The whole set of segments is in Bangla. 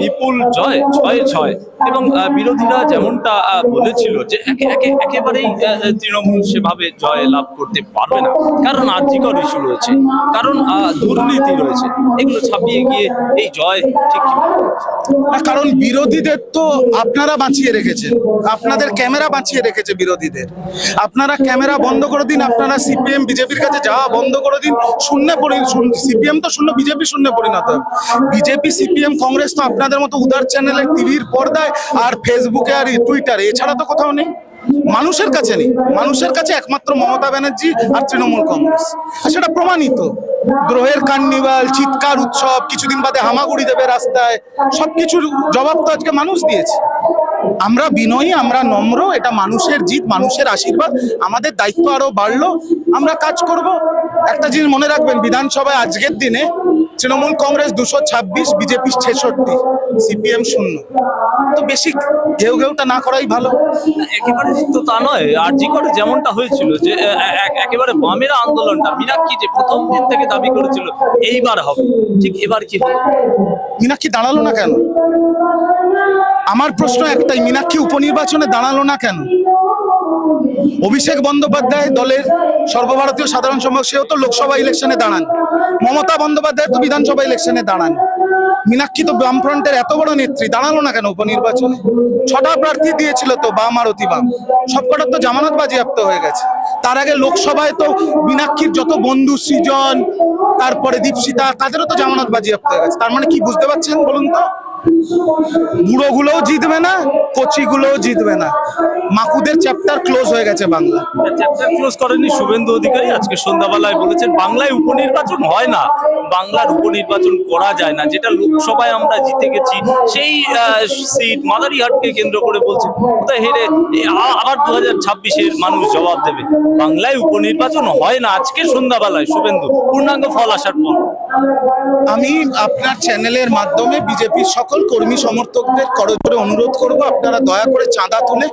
বিপুল জয়, ছয় ছয়। এবং বিরোধীরা যেমনটা বলেছিল যে একে একে, একেবারেই তৃণমূল সেভাবে জয় লাভ করতে পারবে না। কারণ আর্থিকর ইস্যু রয়েছে, কারণ দুর্নীতি রয়েছে। এগুলো ছাপিয়ে গিয়ে এই জয় ঠিক কারণ বিরোধীদের তো আপনারা বাঁচিয়ে রেখেছেন। আপনাদের ক্যামেরা বাঁচিয়ে রেখেছে বিরোধীদের। আপনারা ক্যামেরা বন্ধ করে দিন, আপনারা সিপিএম, বিজেপির কাছে যাওয়া বন্ধ করে দিন, শূন্য সিপিএম তো শূন্য, বিজেপি শূন্য পরিণত বিজেপি, সিপিএম, কংগ্রেস তো আপনাদের মতো উদার চ্যানেলে টিভির পর্দায় আর ফেসবুকে আর টুইটারে, এছাড়া তো কোথাও নেই। মানুষের কাছে নেই। মানুষের কাছে একমাত্র মমতা ব্যানার্জি আর তৃণমূল কংগ্রেস। সেটা প্রমাণিত। দ্রোহের কার্নিভাল, চিৎকার উৎসব, কিছুদিন বাদে হামাগুড়ি দেবে রাস্তায়, সবকিছুর জবাব তো আজকে মানুষ দিয়েছে। আমরা বিনয়ী, আমরা নম্র, এটা মানুষের জিত, মানুষের আশীর্বাদ, আমাদের দায়িত্ব আরও বাড়লো। আমরা কাজ করব। একটা জিনিস মনে রাখবেন, বিধানসভায় আজকের দিনে তৃণমূল কংগ্রেস দুশো ছাব্বিশ বিজেপি ছেষট্টি সিপিএম শূন্য। তো বেশি ঘেউ ঘেউটা না করাই ভালো। একেবারে তো তা নয় আর জি করে যেমনটা হয়েছিল যে একেবারে বামেরা আন্দোলনটা মীনাক্ষী যে প্রথম দিন থেকে দাবি করেছিল এইবার হবে। ঠিক এবার কি হলো মীনাক্ষী দাঁড়াল না কেন? আমার প্রশ্ন একটাই মীনাক্ষী উপনির্বাচনে দাঁড়াল না কেন? অভিষেক বন্দ্যোপাধ্যায় দলের সর্বভারতীয় সাধারণ সম্পাদক, সেও তো লোকসভা ইলেকশনে দাঁড়ান। মমতা বন্দ্যোপাধ্যায় তো বিধানসভা ইলেকশনে দাঁড়ান। মীনাক্ষী তো বামফ্রন্টের এত বড় নেত্রী, দাঁড়াল না কেন উপনির্বাচনে? ছটা প্রার্থী দিয়েছিল তো বাম আর অতি বাম সবকটার তো জামানত বাজেয়াপ্ত হয়ে গেছে। তার আগে লোকসভায় তো মীনাক্ষীর যত বন্ধু সৃজন, তারপরে দীপশিতা, তাদেরও তো জামানত বাজেয়াপ্ত হয়ে গেছে। তার মানে কি বুঝতে পারছেন বলুন তো? বুড়োগুলোও জিতবে না, কচিগুলোও জিতবে না। মাকুদের চ্যাপ্টার ক্লোজ হয়ে গেছে বাংলা। চ্যাপ্টার ক্লোজ করেনি শুভেন্দু অধিকারী আজকে সন্ধ্যাবেলায় বলেছেন বাংলায় উপনির্বাচন হয় না। বাংলার উপনির্বাচন করা যায় না। যেটা লোকসভায় আমরা জিতে গেছি সেই সিট মাদারিহাটকে কেন্দ্র করে বলছে কোথায় হেরে আবার দু হাজার ছাব্বিশের মানুষ জবাব দেবে। বাংলায় উপনির্বাচন হয় না আজকে সন্ধ্যাবেলায় শুভেন্দু। পূর্ণাঙ্গ ফল আসার পর। আমি আপনার চ্যানেলের মাধ্যমে বিজেপির সকল কর্মী সমর্থকদের করজোরে অনুরোধ করব আপনারা দয়া করে চাঁদা তুলে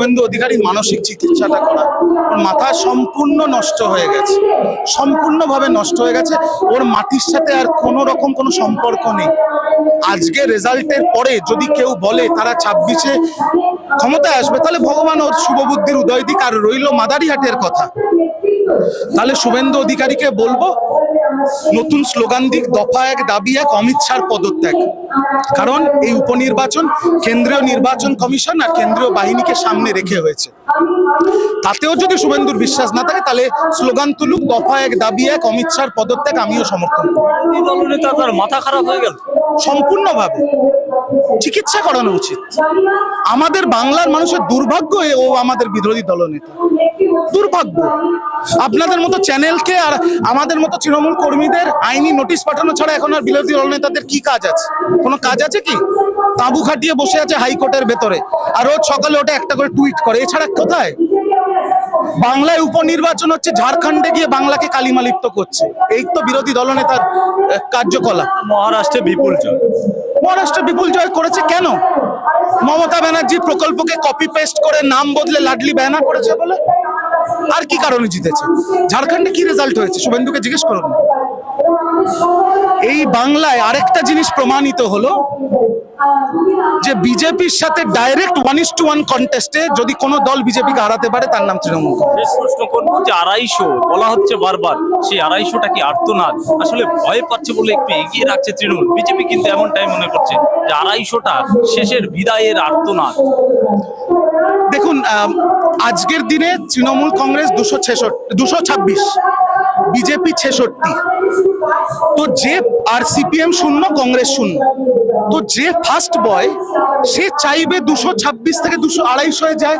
শুভেন্দু অধিকারীর মানসিক চিকিৎসাটা করা। ওর মাথা সম্পূর্ণ নষ্ট হয়ে গেছে। সম্পূর্ণভাবে নষ্ট হয়ে গেছে। ওর মাটির সাথে আর কোনো রকম কোনো সম্পর্ক নেই। আজকে রেজাল্টের পরে যদি কেউ বলে তারা ছাব্বিশে ক্ষমতায় আসবে, তাহলে ভগবান ওর শুভবুদ্ধির উদয় দিক আর রইল মাদারিহাটের কথা। তাহলে শুভেন্দু অধিকারীকে বলব নতুন স্লোগান দিক, দফা এক, দাবি এক, অমিত পদত্যাগ। কারণ এই উপনির্বাচন কেন্দ্রীয় নির্বাচন কমিশন আর কেন্দ্রীয় বাহিনীকে সামনে রেখে হয়েছে। তাতেও যদি শুভেন্দুর বিশ্বাস না থাকে, তাহলে স্লোগান তুলুক, দফা এক, দাবি এক, অমিত পদত্যাগ আমিও সমর্থন করি দলনেতা তার মাথা খারাপ হয়ে গেল। সম্পূর্ণভাবে চিকিৎসা করানো উচিত। আমাদের বাংলার মানুষের দুর্ভাগ্য ও আমাদের বিরোধী দলনেতা দুর্ভাগ্য। আপনাদের মতো চ্যানেলকে আর আমাদের মতো তৃণমূল কর্মীদের আইনি নোটিশ পাঠানো ছাড়া এখন আর বিরোধী দলনেতাদের কি কাজ আছে? কোনো কাজ আছে কি? তাঁবু খাটিয়ে বসে আছে হাইকোর্টের ভেতরে। আর রোজ সকালে ওটা একটা করে টুইট করে। এছাড়া কোথায়? বাংলায় উপনির্বাচন হচ্ছে ঝাড়খণ্ডে গিয়ে বাংলাকে কালিমালিপ্ত করছে। এই তো বিরোধী দলনেতার কার্যকলাপ। মহারাষ্ট্রে বিপুল জয়। মহারাষ্ট্র বিপুল জয় করেছে কেন? মমতা ব্যানার্জি প্রকল্পকে কপি পেস্ট করে নাম বদলে লাডলি ব্যানার করেছে বলে? আর কি কারণে জিতেছে? ঝাড়খণ্ডে কি রেজাল্ট হয়েছে? শুভেন্দুকে জিজ্ঞেস করুন। এই বাংলায় আরেকটা জিনিস প্রমাণিত হলো যে বিজেপির সাথে direct one is to one কন্টেস্টে যদি কোনো দল বিজেপিকে হারাতে পারে তার নাম তৃণমূল কংগ্রেস। প্রশ্ন করব যে আড়াইশো বলা হচ্ছে বারবার সেই আড়াইশোটা কি আর্তনাদ? আসলে ভয় পাচ্ছে বলে একটু এগিয়ে রাখছে তৃণমূল। বিজেপি কিন্তু এমনটাই মনে করছে যে আড়াইশোটা শেষের বিদায়ের আর্তনাদ। দেখুন আজকের দিনে তৃণমূল কংগ্রেস দুশো ছেষট্টি দুশো ছাব্বিশ বিজেপি ছেষট্টি। তো যে আর সিপিএম শূন্য, কংগ্রেস শূন্য। তো যে ফার্স্ট বয় সে চাইবে দুশো ছাব্বিশ থেকে দুশো আড়াইশোয় যায়।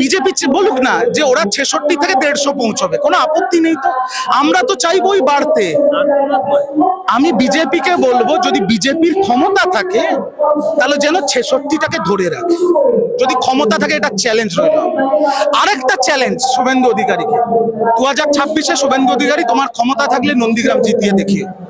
বিজেপি বলুক না যে ওরা ছেষট্টি থেকে দেড়শো পৌঁছবে, কোনো আপত্তি নেই তো। আমরা তো চাইবই বাড়তে। আমি বিজেপিকে বলব, যদি বিজেপির ক্ষমতা থাকে, তাহলে যেন ছেষট্টিটাকে ধরে রাখে। যদি ক্ষমতা থাকে, এটা চ্যালেঞ্জ রইল। আরেকটা চ্যালেঞ্জ শুভেন্দু অধিকারীকে। দু হাজার ছাব্বিশে শুভেন্দু অধিকারী, তোমার ক্ষমতা থাকলে নন্দীগ্রাম জিতিয়ে দেখিয়ে।